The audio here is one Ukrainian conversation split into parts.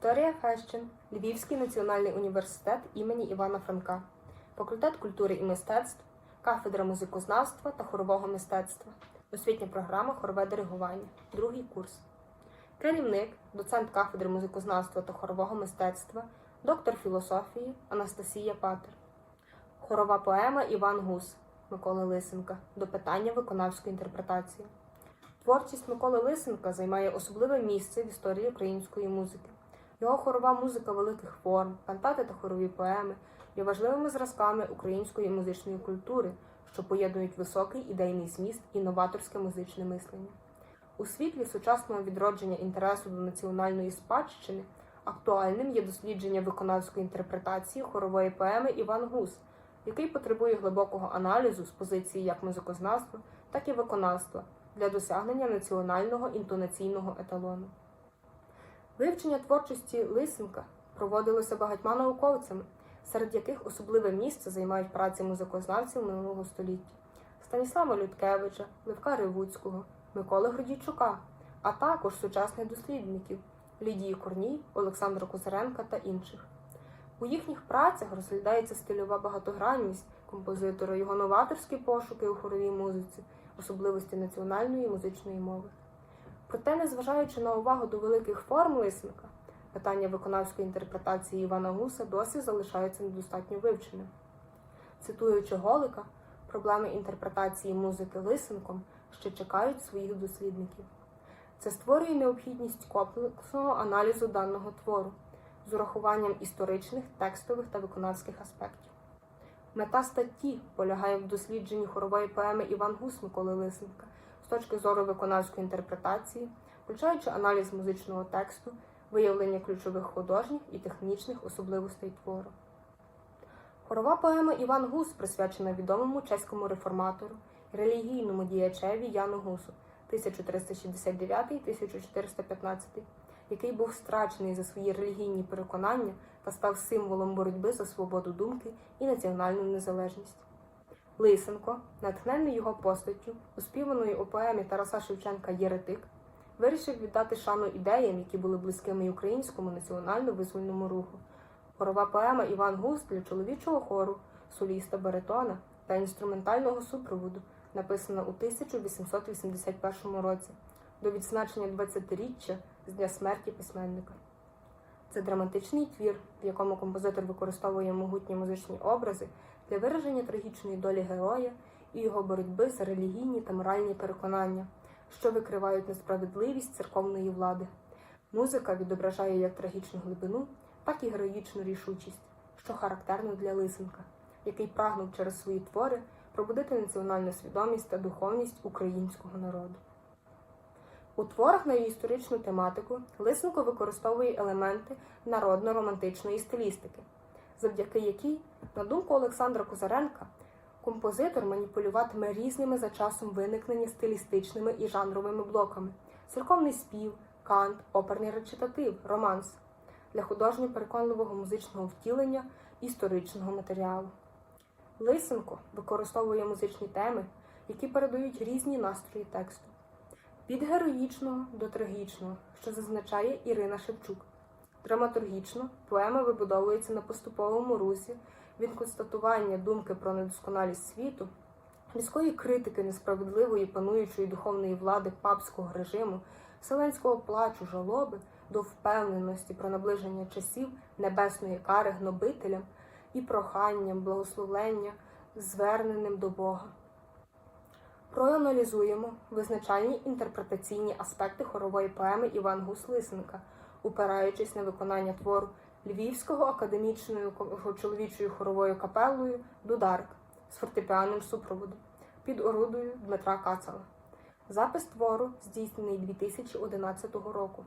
Вікторія Фещин, Львівський національний університет імені Івана Франка, факультет культури і мистецтв, кафедра музикознавства та хорового мистецтва, освітня програма хорове диригування, другий курс. Керівник, доцент кафедри музикознавства та хорового мистецтва, доктор філософії Анастасія Патер. Хорова поема Іван Гус Миколи Лисенка до питання виконавської інтерпретації. Творчість Миколи Лисенка займає особливе місце в історії української музики. Його хорова музика великих форм, кантати та хорові поеми є важливими зразками української музичної культури, що поєднують високий ідейний зміст і новаторське музичне мислення. У світлі сучасного відродження інтересу до національної спадщини актуальним є дослідження виконавської інтерпретації хорової поеми Іван Гус, який потребує глибокого аналізу з позиції як музикознавства, так і виконавства для досягнення національного інтонаційного еталону. Вивчення творчості Лисенка проводилося багатьма науковцями, серед яких особливе місце займають праці музикознавців минулого століття Станіслава Людкевича, Левка Ревуцького, Миколи Гордійчука, а також сучасних дослідників Лідії Корній, Олександра Кузаренка та інших. У їхніх працях розглядається стильова багатогранність композитора, його новаторські пошуки у хоровій музиці, особливості національної музичної мови. Проте, незважаючи на увагу до великих форм Лисенка, питання виконавської інтерпретації Івана Гуса досі залишається недостатньо вивченим. Цитуючи Голика, проблеми інтерпретації музики Лисенком ще чекають своїх дослідників. Це створює необхідність комплексного аналізу даного твору з урахуванням історичних, текстових та виконавських аспектів. Мета статті полягає в дослідженні хорової поеми Іван Гус Миколи Лисенка точки зору виконавської інтерпретації, включаючи аналіз музичного тексту, виявлення ключових художніх і технічних особливостей твору. Хорова поема Іван Гус присвячена відомому чеському реформатору і релігійному діячеві Яну Гусу 1369-1415, який був страчений за свої релігійні переконання та став символом боротьби за свободу думки і національну незалежність. Лисенко, натхнений його постаттю, успіваною у поемі Тараса Шевченка Єретик, вирішив віддати шану ідеям, які були близькими українському національно-визвольному руху. Хорова поема Іван Гус для чоловічого хору, соліста баритона та інструментального супроводу, написана у 1881 році до відзначення 20-річчя з дня смерті письменника. Це драматичний твір, в якому композитор використовує могутні музичні образи для вираження трагічної долі героя і його боротьби за релігійні та моральні переконання, що викривають несправедливість церковної влади. Музика відображає як трагічну глибину, так і героїчну рішучість, що характерно для Лисенка, який прагнув через свої твори пробудити національну свідомість та духовність українського народу. У творах на історичну тематику Лисенко використовує елементи народно-романтичної стилістики, завдяки якій, на думку Олександра Козаренка, композитор маніпулюватиме різними за часом виникнення стилістичними і жанровими блоками: церковний спів, кант, оперний речитатив, романс для художньо-переконливого музичного втілення історичного матеріалу. Лисенко використовує музичні теми, які передають різні настрої тексту. Від героїчного до трагічного, що зазначає Ірина Шевчук. Драматургічно поема вибудовується на поступовому русі від констатування думки про недосконалість світу, різкої критики несправедливої пануючої духовної влади папського режиму, вселенського плачу, жалоби до впевненості про наближення часів небесної кари гнобителям і проханням, благословлення, зверненим до Бога. Проаналізуємо визначальні інтерпретаційні аспекти хорової поеми Іван Гус Лисенка, упираючись на виконання твору Львівського академічною чоловічою хоровою капелою Дударк з фортепіанним супроводом під орудою Дмитра Кацала. Запис твору здійснений 2011 року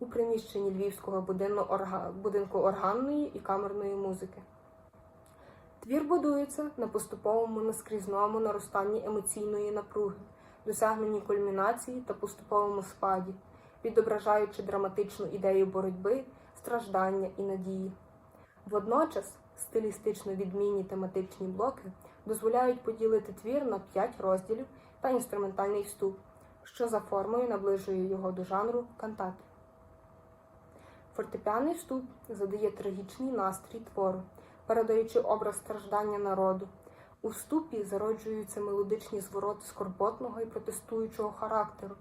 у приміщенні Львівського будинку органної і камерної музики. Твір будується на поступовому наскрізному наростанні емоційної напруги, досягненні кульмінації та поступовому спаді, відображаючи драматичну ідею боротьби, страждання і надії. Водночас стилістично відмінні тематичні блоки дозволяють поділити твір на п'ять розділів та інструментальний вступ, що за формою наближує його до жанру кантати. Фортепіаний вступ задає трагічний настрій твору, передаючи образ страждання народу. У вступі зароджуються мелодичні звороти скорботного і протестуючого характеру,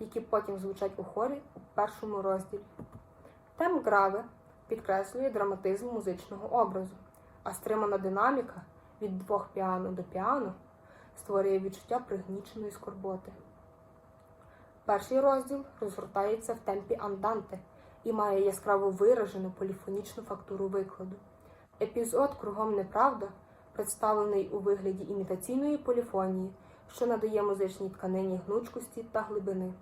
які потім звучать у хорі у першому розділі. Тем граве підкреслює драматизм музичного образу, а стримана динаміка від двох піано до піано створює відчуття пригніченої скорботи. Перший розділ розгортається в темпі анданте і має яскраво виражену поліфонічну фактуру викладу. Епізод Кругом неправда представлений у вигляді імітаційної поліфонії, що надає музичній тканині гнучкості та глибини.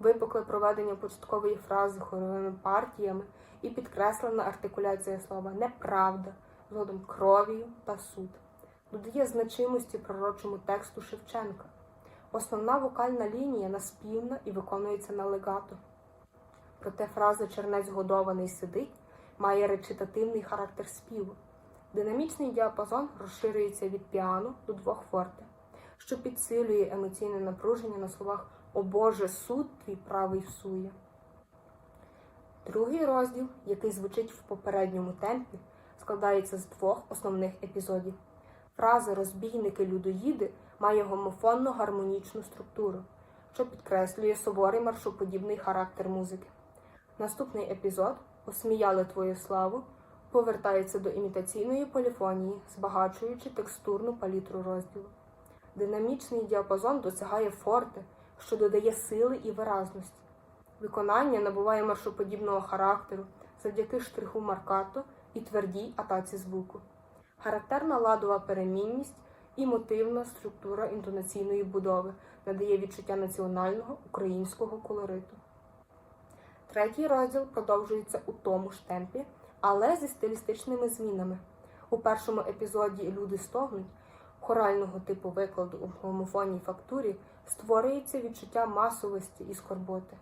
Випукле проведення початкової фрази хоровими партіями і підкреслена артикуляція слова неправда, згодом кров'ю та суд, додає значимості пророчому тексту Шевченка. Основна вокальна лінія наспівна і виконується на легато. Проте фраза Чернець годований сидить має речитативний характер співу. Динамічний діапазон розширюється від піано до двох форте, що підсилює емоційне напруження на словах О Боже, суд твій правий всує. Другий розділ, який звучить в попередньому темпі, складається з двох основних епізодів. Фраза розбійники людоїди має гомофонно гармонічну структуру, що підкреслює суворий маршоподібний характер музики. Наступний епізод Осміяли твою славу повертається до імітаційної поліфонії, збагачуючи текстурну палітру розділу. Динамічний діапазон досягає форте, що додає сили і виразності. Виконання набуває маршоподібного характеру завдяки штриху маркато і твердій атаці звуку. Характерна ладова перемінність і мотивна структура інтонаційної будови надає відчуття національного українського колориту. Третій розділ продовжується у тому ж темпі, але зі стилістичними змінами. У першому епізоді Люди стогнуть хорального типу викладу у гомофонній фактурі створюється відчуття масовості і скорботи.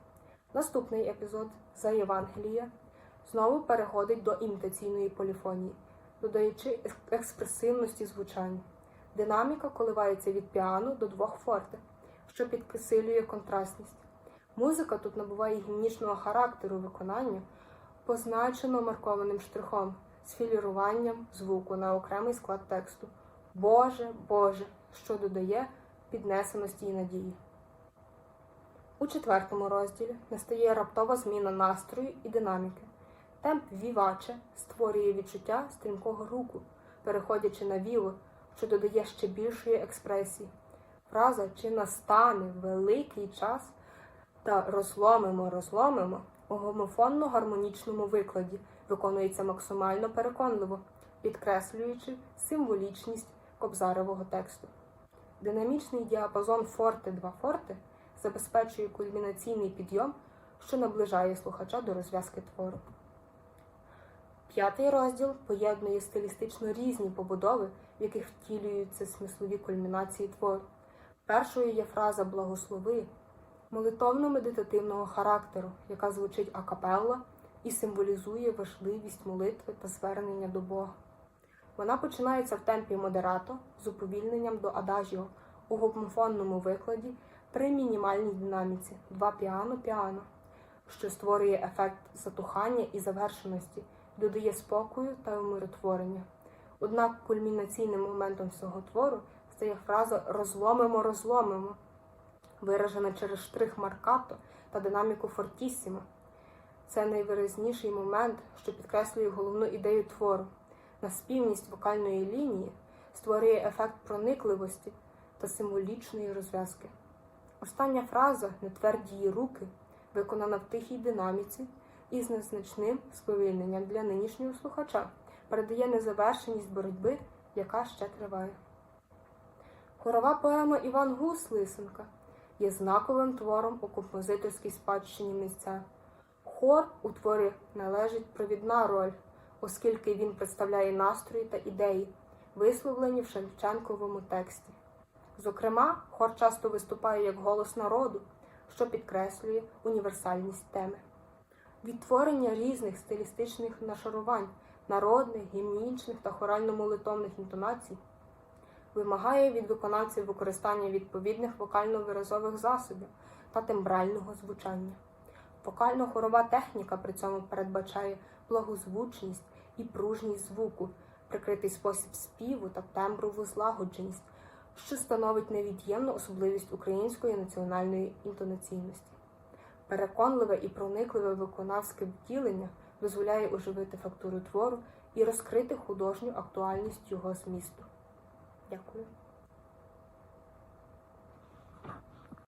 Наступний епізод за Євангелія знову переходить до імітаційної поліфонії, додаючи експресивності звучання. Динаміка коливається від піано до двох форте, що підкисилює контрастність. Музика тут набуває гімнічного характеру виконання, позначено маркованим штрихом з філіруванням звуку на окремий склад тексту. Боже, Боже, що додає піднесеності і надії. У четвертому розділі настає раптова зміна настрою і динаміки. Темп віваче створює відчуття стрімкого руху, переходячи на віло, що додає ще більшої експресії. Фраза чи настане великий час та розломимо, розломимо у гомофонно-гармонічному викладі виконується максимально переконливо, підкреслюючи символічність кобзаревого тексту. Динамічний діапазон форте 2 форте забезпечує кульмінаційний підйом, що наближає слухача до розв'язки твору. П'ятий розділ поєднує стилістично різні побудови, в яких втілюються смислові кульмінації твору. Першою є фраза благослови молитовно-медитативного характеру, яка звучить акапелла і символізує важливість молитви та звернення до Бога. Вона починається в темпі модерато з уповільненням до адажіо у гомофонному викладі при мінімальній динаміці два піано-піано, що створює ефект затухання і завершеності, додає спокою та умиротворення. Однак кульмінаційним моментом цього твору стає фраза розломимо, розломимо, виражена через штрих маркато та динаміку фортісімо. Це найвиразніший момент, що підкреслює головну ідею твору. Наспівність вокальної лінії створює ефект проникливості та символічної розв'язки. Остання фраза нетверді її руки виконана в тихій динаміці і з незначним сповільненням для нинішнього слухача, передає незавершеність боротьби, яка ще триває. Хорова поема Іван Гус Лисенка є знаковим твором у композиторській спадщині місця. Хор у творі належить провідна роль, оскільки він представляє настрої та ідеї, висловлені в Шевченковому тексті. Зокрема, хор часто виступає як голос народу, що підкреслює універсальність теми. Відтворення різних стилістичних нашарувань, народних, гімнічних та хорально-молитовних інтонацій вимагає від виконавців використання відповідних вокально-виразових засобів та тембрального звучання. Вокально-хорова техніка при цьому передбачає благозвучність і пружність звуку, прикритий спосіб співу та темброву злагодженість, що становить невід'ємну особливість української національної інтонаційності. Переконливе і проникливе виконавське втілення дозволяє оживити фактуру твору і розкрити художню актуальність його змісту. Дякую.